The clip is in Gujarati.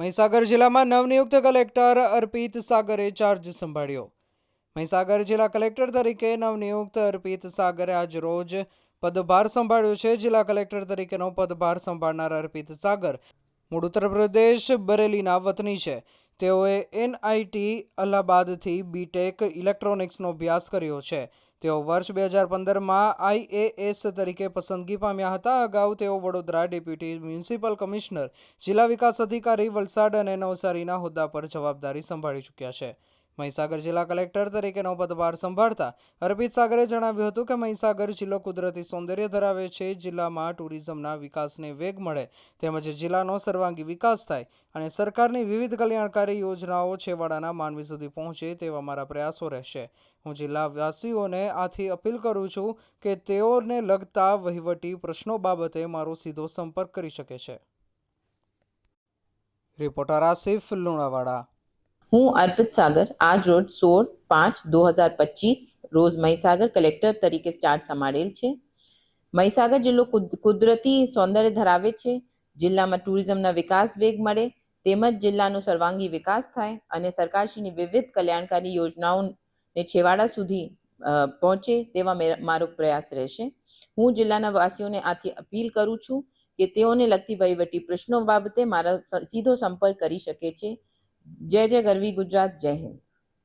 મહીસાગર જિલ્લામાં નવનિયુક્ત કલેક્ટર અર્પિત સાગરે ચાર્જ સંભાળ્યો. મહીસાગર જિલ્લા કલેક્ટર તરીકે નવનિયુક્ત અર્પિત સાગરે આજ રોજ પદભાર સંભાળ્યો છે. જિલ્લા કલેક્ટર તરીકેનો પદભાર સંભાળનાર અર્પિત સાગર મૂળ ઉત્તર પ્રદેશ બરેલીના વતની છે. તેઓએ એનઆઈટી અલ્હાબાદથી બીટેક ઇલેક્ટ્રોનિક્સનો અભ્યાસ કર્યો છે. તેઓ વર્ષ બે હજાર પંદરમાં આઈએએસ તરીકે પસંદગી પામ્યા હતા. અગાઉ તેઓ વડોદરા ડેપ્યુટી મ્યુનિસિપલ કમિશનર, જિલ્લા વિકાસ અધિકારી, વલસાડ અને નવસારીના હોદ્દા પર જવાબદારી સંભાળી ચૂક્યા છે. મહીસાગર જિલ્લા કલેક્ટર તરીકેનો પદભાર સંભાળતા અરપિત સાગરે જણાવ્યું હતું કે મહીસાગર જિલ્લો કુદરતી સૌંદર્ય ધરાવે છે, જિલ્લામાં ટુરિઝમના વિકાસને વેગ મળે તેમજ જિલ્લાનો સર્વાંગી વિકાસ થાય અને સરકારની વિવિધ કલ્યાણકારી યોજનાઓ છેવાડાના માનવી સુધી પહોંચે તેવા મારા પ્રયાસો રહેશે. હું જિલ્લાવાસીઓને આથી અપીલ કરું છું કે તેઓને લગતા વહીવટી પ્રશ્નો બાબતે મારો સીધો સંપર્ક કરી શકે છે. રિપોર્ટર આસિફ લુણાવાડા. હું અર્પિત સાગર, આજ રોજ સોળ પાંચ દો હજાર પચીસ, રોજ મહીસાગર કલેક્ટર તરીકે ચાર્જ સંભાળેલ છે. મહીસાગર જિલ્લો કુદ- કુદરતી સૌંદર્ય ધરાવે છે. જિલ્લામાં ટુરિઝમના વિકાસ વેગ મળે, તેમજ જિલ્લાનો સર્વાંગી વિકાસ થાય અને સરકારશ્રીની વિવિધ કલ્યાણકારી યોજનાઓને છેવાડા સુધી પહોંચે તેવા મારો પ્રયાસ રહેશે. હું જિલ્લાના વાસીઓને આથી અપીલ કરું છું કે તેઓને લગતી વહીવટી પ્રશ્નો બાબતે મારો સીધો સંપર્ક કરી શકે છે. જય જય ગરવી ગુજરાત જય હિન્દ.